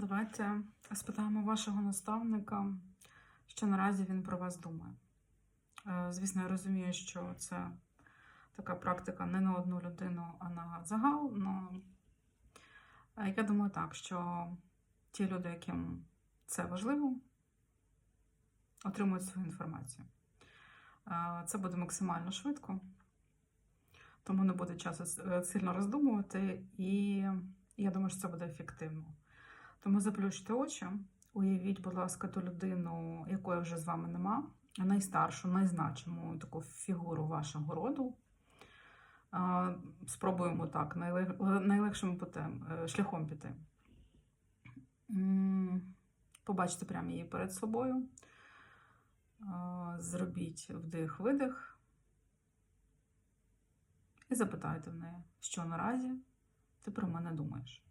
Давайте спитаємо вашого наставника, що наразі він про вас думає. Е, Звісно, я розумію, що це така практика не на одну людину, а на загал. Але я думаю так, що ті люди, яким це важливо, отримують свою інформацію. Е, Це буде максимально швидко, тому не буде часу е, сильно роздумувати, і я думаю, що це буде ефективно. Тому заплющте очі, уявіть, будь ласка, ту людину, якої вже з вами нема, найстаршу, найзначиму таку фігуру вашого роду. Спробуємо так, найлегшим е, шляхом піти. Побачите прямо її перед собою. Зробіть вдих-видих. І запитайте в неї, що наразі ти про мене думаєш.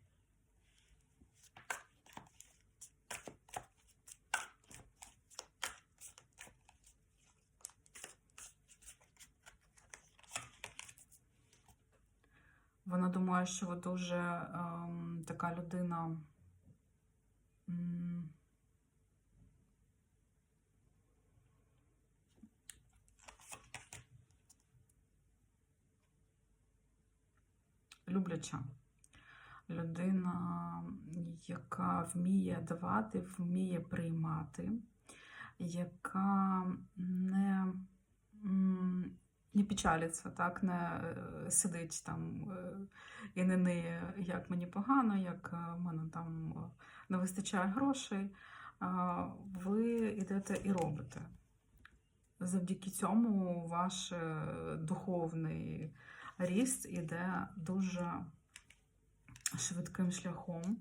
Вона думає, що ви дуже ем, така людина. м, Любляча. Людина, яка вміє давати, вміє приймати, яка не, не печалиться, так, не е, сидить там е, і не ниє, як мені погано, як е, в мене там не вистачає грошей. Ви йдете і робите. Завдяки цьому ваш духовний ріст іде дуже швидким шляхом.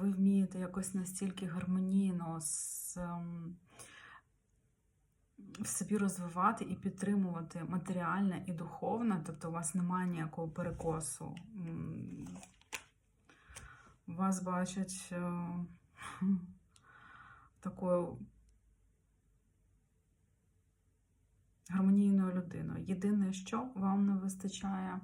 Ви вмієте якось настільки гармонійно з, ем, в собі розвивати і підтримувати матеріальне і духовне, тобто у вас немає ніякого перекосу. Вас бачать е, такою гармонійною людиною. Єдине, що вам не вистачає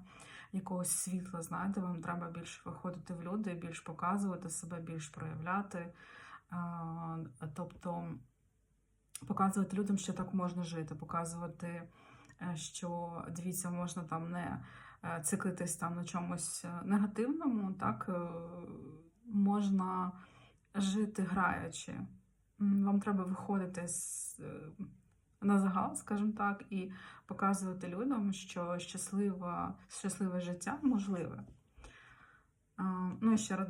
якогось світла, знаєте, вам треба більше виходити в люди, більш показувати себе, більш проявляти. Тобто показувати людям, що так можна жити, показувати, е, що дивіться, можна там не е, циклитись там на чомусь е, негативному, так можна жити граючи. Вам треба виходити з, на загал, скажімо так, і показувати людям, що щасливе, щасливе життя можливе. Ну і ще раз